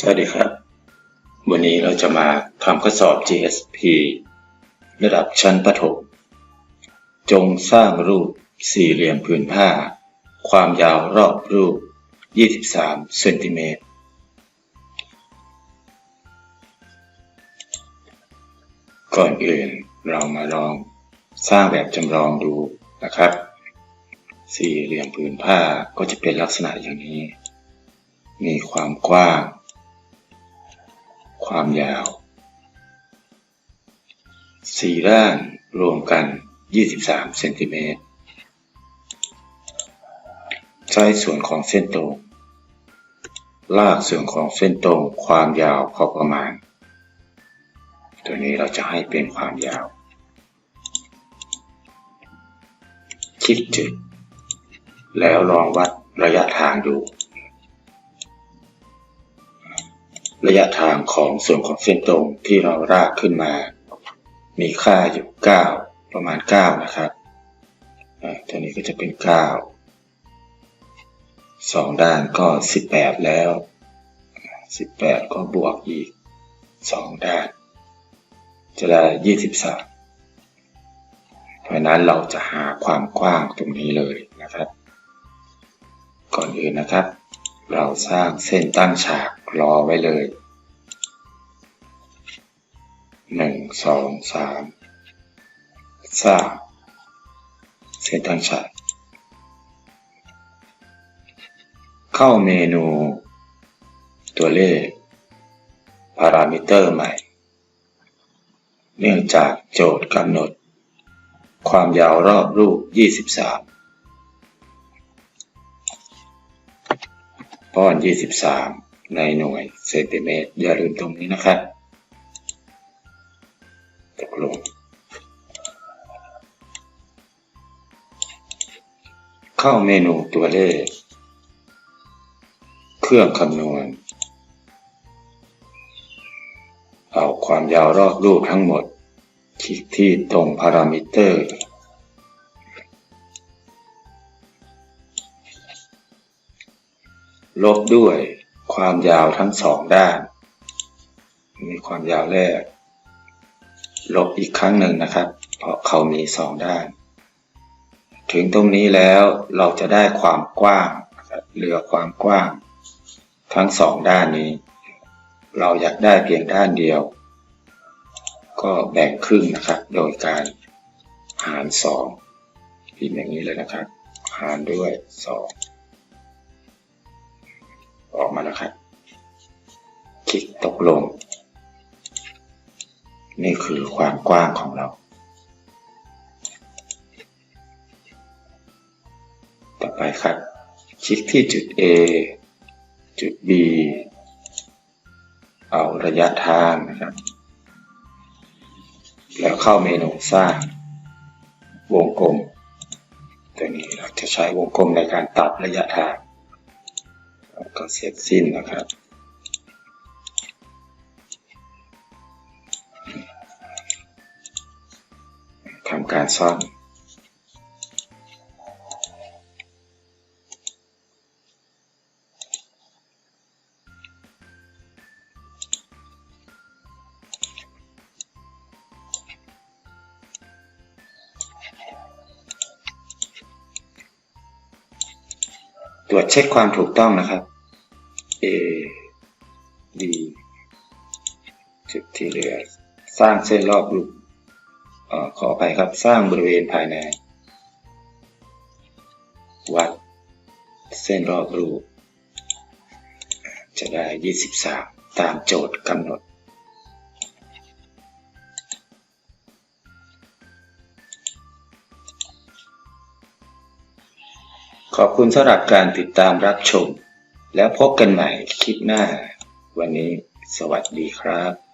สวัสดีครับ วันนี้เราจะมาทำข้อสอบ GSP ระดับชั้นประถม จงสร้างรูปสี่เหลี่ยมผืนผ้า ความยาวรอบรูป 23 เซนติเมตร ก่อนอื่นเรามาลองสร้างแบบจำลองดูนะครับ สี่เหลี่ยมผืนผ้าก็จะเป็นลักษณะอย่างนี้ มีความกว้าง ความยาวสี่ด้านรวมกัน 23 เซนติเมตรใช้ส่วนของเส้นตรง ลากส่วนของเส้นตรงความยาวพอประมาณ ตัวนี้เราจะให้เป็นความยาวคลิกจุด แล้วลองวัดระยะทางดู ระยะทางของส่วนของเส้นตรงที่เรารากขึ้นมา มีค่าอยู่ 9 ประมาณ 9 นะครับอ่าตัวนี้ก็จะเป็น9สองด้านก็ 18 แล้ว 18 ก็บวกอีก 2 ด้าน จะได้ 23 เพราะนั้นเราจะหาความกว้างตรงนี้เลยนะครับ ก่อนอื่นนะครับ เราสร้างเส้นตั้งฉากรอไว้เลยหนึ่งสองสามสามเส้นตั้งฉาก เข้าเมนู ตัวเลข พารามิเตอร์ใหม่ เนื่องจากโจทย์กำหนด ความยาวรอบรูป 23 ป้อน 23 ในหน่วยเซนติเมตร อย่าลืมตรงนี้นะครับตกลง เข้าเมนูตัวเลข เครื่องคำนวณ เอาความยาวรอบรูปทั้งหมด คลิกที่ตรงพารามิเตอร์ ลบด้วยความยาวทั้งสองด้าน มีความยาวแรก ลบอีกครั้งหนึ่งนะครับ เพราะเขามีสองด้าน ถึงตรงนี้แล้วเราจะได้ความกว้างเหลือความกว้าง ทั้งสองด้านนี้ เราอยากได้เพียงด้านเดียว ก็แบ่งครึ่งนะครับ โดยการหารสองพิมพ์อย่างนี้เลยนะครับ หารด้วยสอง ออกมาแล้วครับ คลิกตกลง นี่คือความกว้างของเรา ต่อไปครับ คลิกที่จุด A จุด B เอาระยะทางนะครับ แล้วเข้าเมนูสร้าง วงกลมตัวนี้เราจะใช้วงกลมในการตัดระยะทาง แล้วก็เสร็จสิ้นนะครับ ทำการซ่อม วจเช็คความถูกต้องนะครับ A B จุดที่เหลือ สร้างเส้นรอบรูปเอ่อขอไปครับ สร้างบริเวณภายใน วัด เส้นรอบรูป จะได้ 23 ตามโจทย์กำหนด ขอบคุณสำหรับการติดตามรับชม แล้วพบกันใหม่คลิปหน้า วันนี้สวัสดีครับ